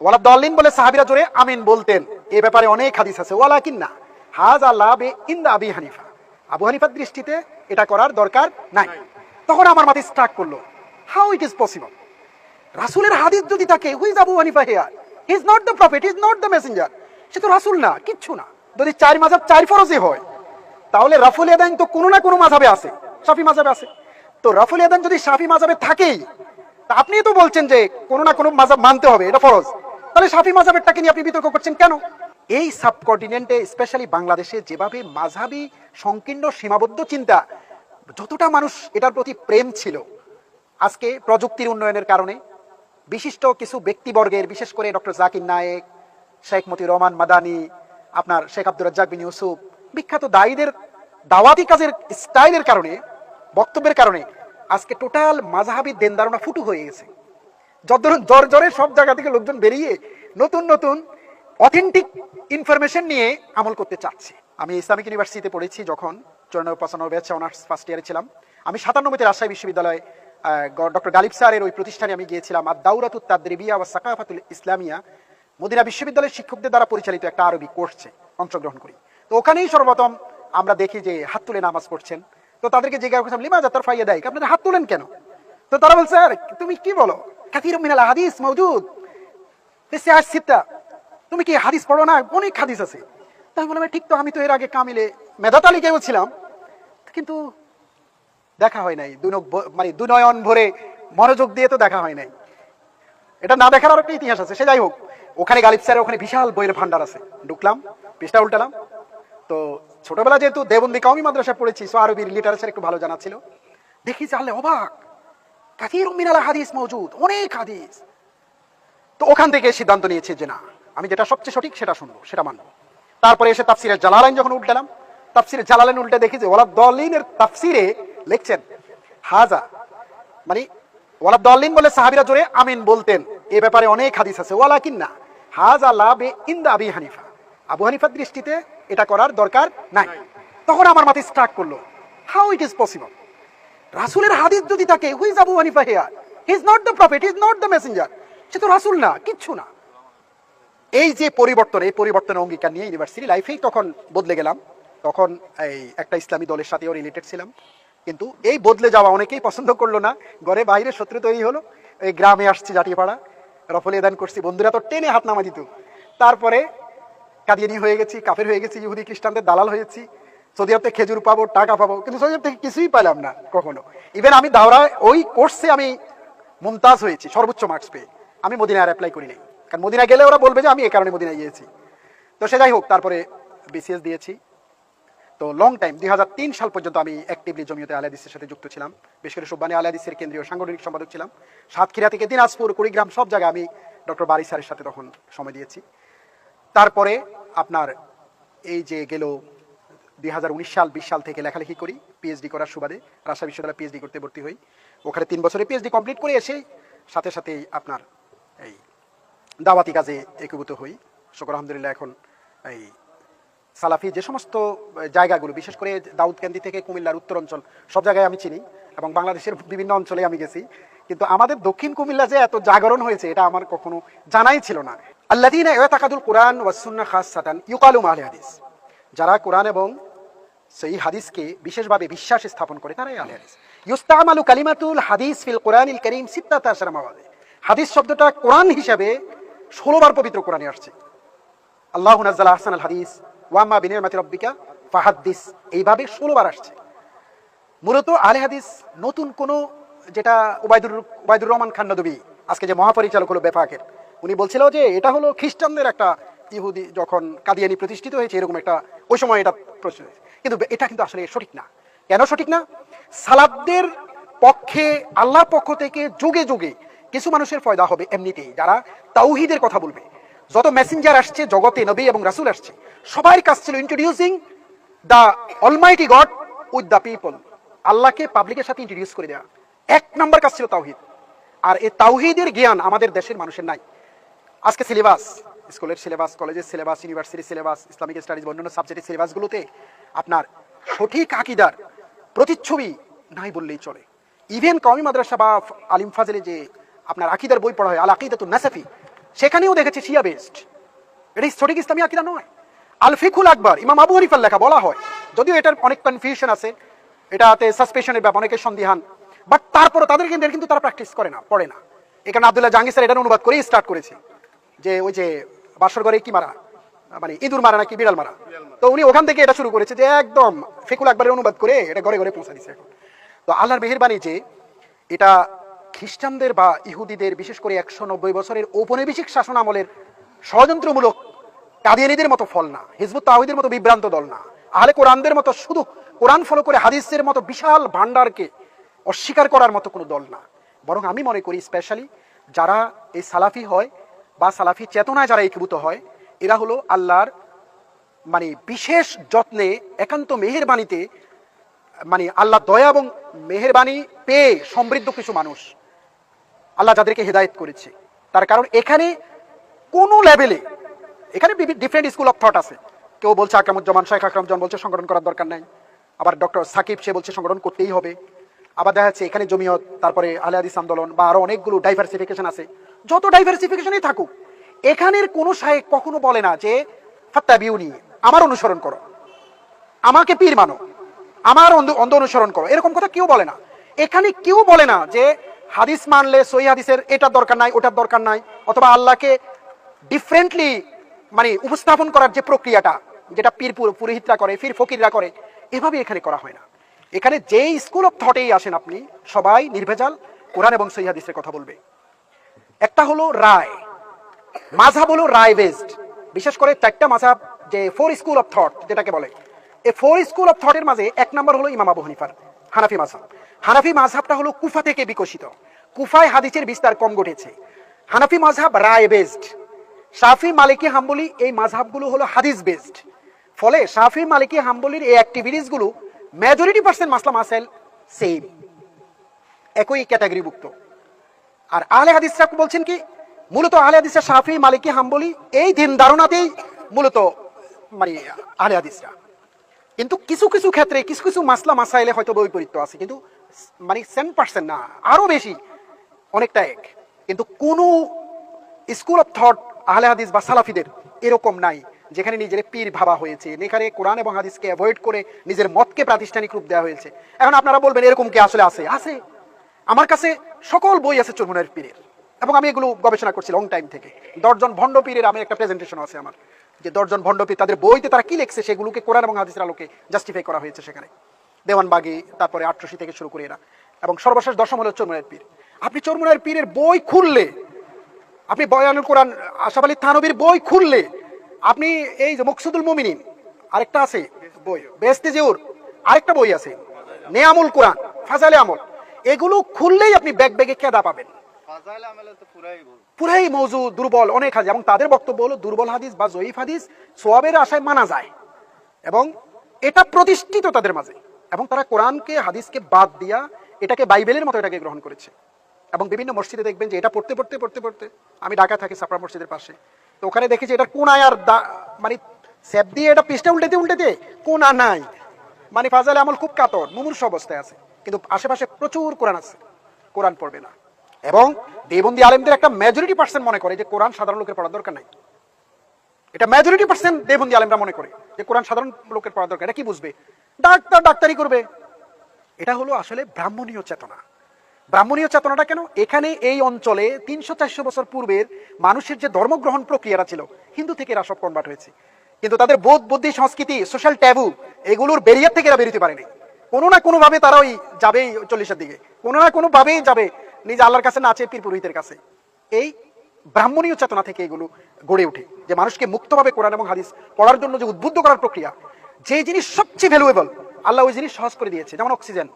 ওয়ালা দলিন বলে সাহাবিরা জোরে আমিন বলতেন। এ ব্যাপারে অনেক হাদিস আছে। ওয়ালা হাজ আল্লাহ ইন্দা আবি হানিফা। আবু হানিফার দৃষ্টিতে এটা করার দরকার নাই। তখন আমার মাথায় স্ট্রাক করল। হাউ ইট ইজ পসিবল রাসূলের হাদিস যদি থাকে who's Abu Hanifa here he is not the prophet is not the messenger সে তো রাসূল না, কিচ্ছু না। যদি চার মাযহাব চার ফরজে হয়, তাহলে রাফুল তো কোনো না কোনো মাঝাবে আছে। সাফি মাঝাবে আছে। তো রাফুল যদি শাফি মাঝাবে থাকেই, তা আপনি তো বলছেন যে কোনো না কোনো মাযহাব মানতে হবে, এটা ফরজ। তাহলে শাফি মাযহাবেরটাকে নিয়ে আপনি বিতর্ক করছেন কেন? এই সাবকন্টিনেন্টে, স্পেশালি বাংলাদেশে, যেভাবে মাঝহাবি সংকীর্ণ, সীমাবদ্ধ চিন্তা, যতটা মানুষ এটার প্রতি প্রেম ছিল আজকে প্রযুক্তির উন্নয়নের কারণে, বিশিষ্ট কিছু ব্যক্তিবর্গের, বিশেষ করে ডক্টর জাকির নায়েক, শেখ মতি রহমান, মাদানি, আপনার শেখ আব্দুর রাজ্জাক বিন ইউসুফ, বিখ্যাত দায়ীদের, দাওয়াতি কাজের স্টাইলের কারণে, বক্তব্যের কারণে, আজকে টোটাল মাঝহাবি দেনদারণা ফুটু হয়ে গেছে। যত জ্বর জ্বরে সব জায়গা থেকে লোকজন বেরিয়ে নতুন নতুন অথেন্টিক ইনফরমেশন নিয়ে আমল করতে চাচ্ছে। আমি ইসলামিক ইউনিভার্সিটিতে পড়েছি যখন অনার্স ফার্স্ট ইয়ারে ছিলাম। আমি রাজশাহী বিশ্ববিদ্যালয়ে ডক্টর গালিব স্যারের ওই প্রতিষ্ঠানে আমি গিয়েছিলাম। আর দাউরাতুত তাদ্রিবিয়া ও সাকাফাতুল ইসলামিয়া মদিনা বিশ্ববিদ্যালয়ের শিক্ষকদের দ্বারা পরিচালিত একটা আরবি কোর্সে অংশগ্রহণ করি। তো ওখানেই সর্বপ্রথম আমরা দেখি যে হাত তুলে নামাজ পড়ছেন। তো তাদেরকে জিজ্ঞাসা করছিলাম লিমা যাত্রার ফাইয়া দেয় হাত তুলেন কেন? তো তারা বলছে "আরে, তুমি কি বলো? কাতির মিনাল হাদিস মৌজুদ তুমি কি হাদিস পড়ো না? অনেক হাদিস আছে। তাই বললাম ঠিক তো, আমি তো এর আগে কামিলে মেধা তালিকায়ও ছিলাম। কিন্তু দেখা হয় নাই। দুনক মানে দুনয়ন ভরে মনোযোগ দিয়ে তো দেখা হয় নাই। এটা না দেখার আর একটা ইতিহাস আছে। সে যাই হোক, ওখানে গালিব স্যারের ওখানে বিশাল বইয়ের ভান্ডার আছে। ঢুকলাম, পৃষ্ঠা উল্টালাম। তো ছোটবেলা যেহেতু দেবন্দি কওমি মাদ্রাসায় পড়েছি, সো আরবির লিটারেচার একটু ভালো জানা ছিল। দেখি জানলে অবাক। কাথির মিনাল হাদিস মজুদ অনেক হাদিস। তো ওখান থেকে সিদ্ধান্ত নিয়েছি যে না, আমি যেটা সবচেয়ে সঠিক সেটা শুনব, সেটা মানবো। তারপরে এসে তাফসিরের জালালাইন যখন উল্টালাম তাফসিরের জালালাইন উল্টে দেখি যে ওলা দলিনের তাফসিরে লিখছেন, হাজা মানে ওয়ালা দলিন বলে সাহাবিরা জোরে আমিন বলতেন। এ ব্যাপারে অনেক হাদিস আছে। ওয়ালা কিন্না হাজ আল্লাহ বে ইন্দা আবি হানিফা। আবু হানিফার দৃষ্টিতে এটা করার দরকার নাই। তখন আমার মাথায় স্ট্রাক করল হাউ ইট ইজ পসিবল রাসূলের হাদিস যদি থাকে who's Abu Hanifa here he is not the prophet is not the messenger সে তো রাসূল না, কিচ্ছু না। এই যে পরিবর্তন, এই পরিবর্তনের অঙ্গীকার নিয়ে ইউনিভার্সিটি লাইফেই তখন বদলে গেলাম। তখন এই একটা ইসলামী দলের সাথেও রিলেটেড ছিলাম। কিন্তু এই বদলে যাওয়া অনেকেই পছন্দ করল না। ঘরে বাইরে শত্রু তৈরি হলো। এই গ্রামে আসছি জাটিপাড়া। রফল দান করছি। বন্ধুরা তো টেনে হাত নামা দিত। তারপরে কাদিয়ানি হয়ে গেছি, কাফের হয়ে গেছি, ইহুদি, খ্রিস্টানদের দালাল হয়েছি। সৌদি আরব থেকে খেজুর পাবো, টাকা পাবো, কিন্তু সৌদি আরব থেকে কিছুই পেলাম না কখনো। ইভেন আমি দাওরা ওই কোর্সে আমি মুমতাজ হয়েছি, সর্বোচ্চ মার্কস পেয়ে। আমি মদিনায় অ্যাপ্লাই করি নাই। কারণ মদিনা গেলে ওরা বলবে যে আমি এই কারণে মদিনায় গিয়েছি। তো সে যাই হোক, তারপরে বিসিএস দিয়েছি। তো লং টাইম দুই হাজার তিন সাল পর্যন্ত আমি অ্যাক্টিভলি জমিয়তে আলাদিসের সাথে যুক্ত ছিলাম। বিশেষ করে সুব্বানি আলাদিসের কেন্দ্রীয় সাংগঠনিক সম্পাদক ছিলাম। সাতক্ষীরা থেকে দিনাজপুর, কুড়িগ্রাম সব জায়গায় আমি ডক্টর বারি স্যারের সাথে তখন সময় দিয়েছি। তারপরে আপনার এই যে গেল দুই হাজার উনিশ সাল, বিশ সাল থেকে লেখালেখি করি পিএইচডি করার সুবাদে রাজশাহী বিশ্ববিদ্যালয়ে পিএইচডি করতে ভর্তি হই। ওখানে তিন বছরে পিএইচডি কমপ্লিট করে এসেই সাথে সাথেই আপনার এই দাওয়াতি কাজে একীভূত হই। শুকর আলহামদুলিল্লাহ এখন এই সালাফি যে সমস্ত জায়গাগুলো, বিশেষ করে দাউদকান্দি থেকে কুমিল্লার উত্তর অঞ্চল, সব জায়গায় আমি চিনি এবং বাংলাদেশের বিভিন্ন অঞ্চলে আমি গেছি। কিন্তু আমাদের দক্ষিণ কুমিল্লা যে এত জাগরণ হয়েছে, এটা আমার কখনো জানাই ছিল না। আল্লাদিনা কোরআন ওয়াসুন্না খাস সাতান ইউকালুম আহলে হাদিস। যারা কোরআন এবং সেই হাদিসকে বিশেষভাবে বিশ্বাস স্থাপন করে তারাই আহলে হাদিস। ইউস্তামালু কালিমাতুল হাদিস ফিল কোরআনিল করিম সিত্তাত আশরা হাদিস শব্দটা কোরআন হিসাবে ষোলোবার পবিত্র কোরআনে আসছে। আল্লাহ নাজ্জাল আহসান আল হাদিস ওয়াম্মা বিনের মাতি রব্বিকা ফাহাদ্দিস, এইভাবে ষোলোবার আসছে। মূলত আলে হাদিস নতুন কোনো যেটা ওবায়দুর ওবায়দুর রহমান খান আজকে যে মহাপরিচালক হলো বেফাকের, উনি বলছিল যে এটা হলো খ্রিস্টানদের একটা ইহুদি যখন কাদিয়ানি প্রতিষ্ঠিত হয়েছে, এরকম একটা ওই সময় এটা প্রশ্ন হয়েছে। কিন্তু এটা কিন্তু আসলে সঠিক না। কেন সঠিক না? সালাবদের পক্ষে, আল্লাহর পক্ষ থেকে যুগে যুগে কিছু মানুষের ফয়দা হবে এমনিতেই। যারা তাওহিদের কথা বলবে। যত মেসেঞ্জার আসছে, জগতে নবী এবং রাসূল আসছে, সবার কাজ ছিল introducing the almighty god with the people আল্লাহকে পাবলিকের সাথে ইন্ট্রোডিউস করে দেওয়া এক নম্বর কাজ ছিল তাওহিদ। আর এই তাওহিদের জ্ঞান আমাদের দেশের মানুষের নাই। আজকে সিলেবাস স্কুলের সিলেবাস, কলেজের সিলেবাস, ইউনিভার্সিটির সিলেবাস, ইসলামিক স্টাডিজ, অন্যান্য সাবজেক্টের সিলেবাসগুলোতে আপনার সঠিক আকিদার প্রতিচ্ছবি নাই বললেই চলে। ইভেন কমি মাদ্রাসা বা আলিম ফাজলে যে আপনার আকিদার বই পড়া হয় আল আকিদাতুন নাসাফি, সেখানেও দেখেছি শিয়া বেস্ট এটা সঠিক ইসলামী আকিদা নয়। আল ফিকুল আকবর, ইমাম আবু হানিফার লেখা বলা হয়। যদিও এটার অনেক কনফিউশন আছে, এটাতে সাসপেশনের ব্যাপার, অনেকের সন্দিহান। বাট তারপরে তাদের কিন্তু কিন্তু তারা প্র্যাকটিস করে না, পড়ে না। এখানে আব্দুল্লাহ জাহাঙ্গীর স্যার এটার অনুবাদ করেই স্টার্ট করেছে। যে ওই যে বাসর ঘরে কি মারা? মানে ইঁদুর মারা নাকি বিড়াল মারা? তো উনি ওখান থেকে এটা শুরু করেছে যে একদম ফিকুল আকবরের অনুবাদ করে এটা ঘরে ঘরে পৌঁছা দিচ্ছে তো আল্লাহর মেহেরবানি যে এটা খ্রিস্টানদের বা ইহুদিদের, বিশেষ করে একশো নব্বই বছরের ঔপনিবেশিক শাসন আমলের ষড়যন্ত্রমূলক কাদিয়ানিদের মতো ফল না, হিজবুত তাহিদের মতো বিভ্রান্ত দল না। আহলে কোরআনদের মতো শুধু কোরআন ফলো করে হাদিসের মতো বিশাল ভান্ডারকে অস্বীকার করার মতো কোনো দল না। বরং আমি মনে করি স্পেশালি যারা এই সালাফি হয় বা সালাফি চেতনায় যারা একীভূত হয়, এরা হলো আল্লাহর মানে বিশেষ যত্নে একান্ত মেহেরবাণীতে মানে আল্লাহ দয়া এবং মেহেরবানি পেয়ে সমৃদ্ধ কিছু মানুষ আল্লাহ যাদেরকে হেদায়েত করেছে। তার কারণ এখানে কোনো লেভেলে, এখানে ডিফারেন্ট স্কুল অফ থট আছে। কেউ বলছে আকরামুজ্জামান শেখ আকরামুজ্জামান বলছে সংগঠন করার দরকার নাই। আবার ডক্টর সাকিব, সে বলছে সংগঠন করতেই হবে। আবার দেখা যাচ্ছে এখানে জমিয়ত, তারপরে আলে আন্দোলন বা আরও অনেকগুলো ডাইভার্সিফিকেশন আছে। যত ডাইভার্সিফিকেশনই থাকুক, এখানের কোনো শায়েক কখনো বলে না যে ফাত্তা বিউনি আমার অনুসরণ করো। আমাকে পীর মানো। আমার অন্ধ অন্ধ অনুসরণ করো। এরকম কথা কেউ বলে না। এখানে কেউ বলে না যে, হাদিস মানলে সহি হাদিসের এটার দরকার নাই, ওটার দরকার নাই। অথবা আল্লাহকে ডিফারেন্টলি মানে উপস্থাপন করার যে প্রক্রিয়াটা, যেটা পীর পুরোহিতরা করে ফির ফকিররা করে, এভাবে এখানে করা হয় না। এখানে যেই স্কুল অফ থটেই আসেন আপনি, সবাই নির্ভেজাল, কোরআন এবং সহি হাদিসের কথা বলবে। একটা হলো রায়। মাঝাব হলো রায় বেসড বিশেষ করে চারটা মাঝাব যে ফোর স্কুল অফ থট যেটাকে বলে। এই ফোর স্কুল অফ থটের মাঝে এক নম্বর হলো ইমাম আবু হানিফার, হানাফি মাঝাব হানাফি মাঝহাবটা হলো কুফা থেকে বিকশিত। কুফায় হাদিসের বিস্তার কম ঘটেছে। হানাফি মাঝহাব রায় বেসড শাফি, মালিকি, হাম্বলি এই মাঝহাবগুলো হলো হাদিস বেসড ফলে শাফি, মালিকি, হাম্বলির এই অ্যাক্টিভিটিসগুলো মেজরিটি পার্সেন্ট মাসলা মাসাইল সেম একই ক্যাটাগরিভুক্ত আর আহলে হাদিসরা বলছেন কি, মূলত আহলে হাদিসরা শাফি, মালিকি, হাম্বলি, এই দিন ধারণাতেই মূলত মানে আহলে হাদিসরা। কিন্তু কিছু কিছু ক্ষেত্রে, কিছু কিছু মাসলা মাসাইলে হয়তো বৈপরীত্য আছে, কিন্তু মানে সেন পার্সেন্ট না, আরও বেশি, অনেকটা এক। কিন্তু কোনো স্কুল অফ থট আহলে হাদিস বা সালাফিদের এরকম নাই। যেখানে নিজের পীর ভাবা হয়েছে। যেখানে কোরআন এবং হাদিসকে অ্যাভয়েড করে নিজের মতকে প্রাতিষ্ঠানিক রূপ দেওয়া হয়েছে। এখন আপনারা বলবেন, এরকম কি আসলে আছে? আছে। আমার কাছে সকল বই আছে চরমুনের পীরের। এবং আমি এগুলো গবেষণা করছি লং টাইম থেকে। দশজন ভণ্ড পীরের আমি একটা প্রেজেন্টেশন আছে আমার। যে দশজন ভণ্ড পীর, তাদের বইতে তারা কি লিখছে সেগুলোকে কোরআন এবং হাদিসের আলোকে জাস্টিফাই করা হয়েছে সেখানে। দেওয়ানবাগি, তারপরে আটরশি থেকে শুরু করে এরা। এবং সর্বশেষ দশম হলো চরমুনের পীর। আপনি চরমুনের পীরের বই খুললে, আপনি বয়ানুল কোরআন, আশাফ আলী থানবীর বই খুললে আপনি এই যে মকসুদুল মুমিনিন আরেকটা আছে বই বেস্তে জিউর আরেকটা বই আছে নেয়ামুল কোরআন ফাজালে আমল। এগুলো খুললেই আপনি ব্যাগ ব্যাগে কেদা পাবেন। পুরাই মৌজু দুর্বল অনেক হাদিস। এবং তাদের বক্তব্য হলো দুর্বল হাদিস বা জয়ীফ হাদিস সোয়াবের আশায় মানা যায়। এবং এটা প্রতিষ্ঠিত তাদের মাঝে। এবং তারা কোরআনকে হাদিসকে বাদ দিয়া এটাকে বাইবেলের মতো এটাকে গ্রহণ করেছে। এবং বিভিন্ন মসজিদে দেখবেন যে এটা পড়তে পড়তে পড়তে পড়তে আমি ঢাকা থাকি সাপড়া মসজিদের পাশে। তো ওখানে দেখেছি এটা কোন আয়ার মানে স্যাপ দিয়ে এটা পৃষ্ঠা উল্টেতে উল্টেতে, কোন আর নাই। মানে ফাজালে আমল খুব কাতর, মুমূর্ষ অবস্থায় আছে। কিন্তু আশেপাশে প্রচুর কোরআন আছে, কোরআন পড়বে না। এবং দেবন্দি আলেমদের একটা মেজরিটি পার্সেন্ট মনে করে যে কোরআন সাধারণ লোকের পড়ার দরকার নাই। এটা মেজরিটি পার্সেন্ট দেবন্দি আলেমরা মনে করে যে কোরআন সাধারণ লোকের পড়ার দরকার, এটা কি বুঝবে? ডাক্তার ডাক্তারি করবে। এটা হলো আসলে ব্রাহ্মণীয় চেতনা। ব্রাহ্মণীয় চেতনাটা কেন? এখানে এই অঞ্চলে তিনশো চারশো বছর পূর্বের মানুষের যে ধর্মগ্রহণ প্রক্রিয়াটা ছিল, হিন্দু থেকে এরা সব কনভার্ট হয়েছে। কিন্তু তাদের বোধ, বুদ্ধি, সংস্কৃতি সোশ্যাল ট্যাবু এগুলোর বেরিয়ার থেকে এরা বেরোতে পারেনি। কোনো না কোনো ভাবে তারা ওই যাবেই চল্লিশের দিকে। কোনো না কোনো ভাবেই যাবে নিজ আল্লাহর কাছে নাচে পীর পুরোহিতের কাছে। এই ব্রাহ্মণীয় চেতনা থেকে এগুলো গড়ে ওঠে। যে মানুষকে মুক্তভাবে কোরআন এবং হাদিস পড়ার জন্য যে উদ্বুদ্ধ করার প্রক্রিয়া, যে জিনিস সবচেয়ে ভ্যালুয়েবল আল্লাহ ওই জিনিস সহজ করে দিয়েছে, যেমন অক্সিজেন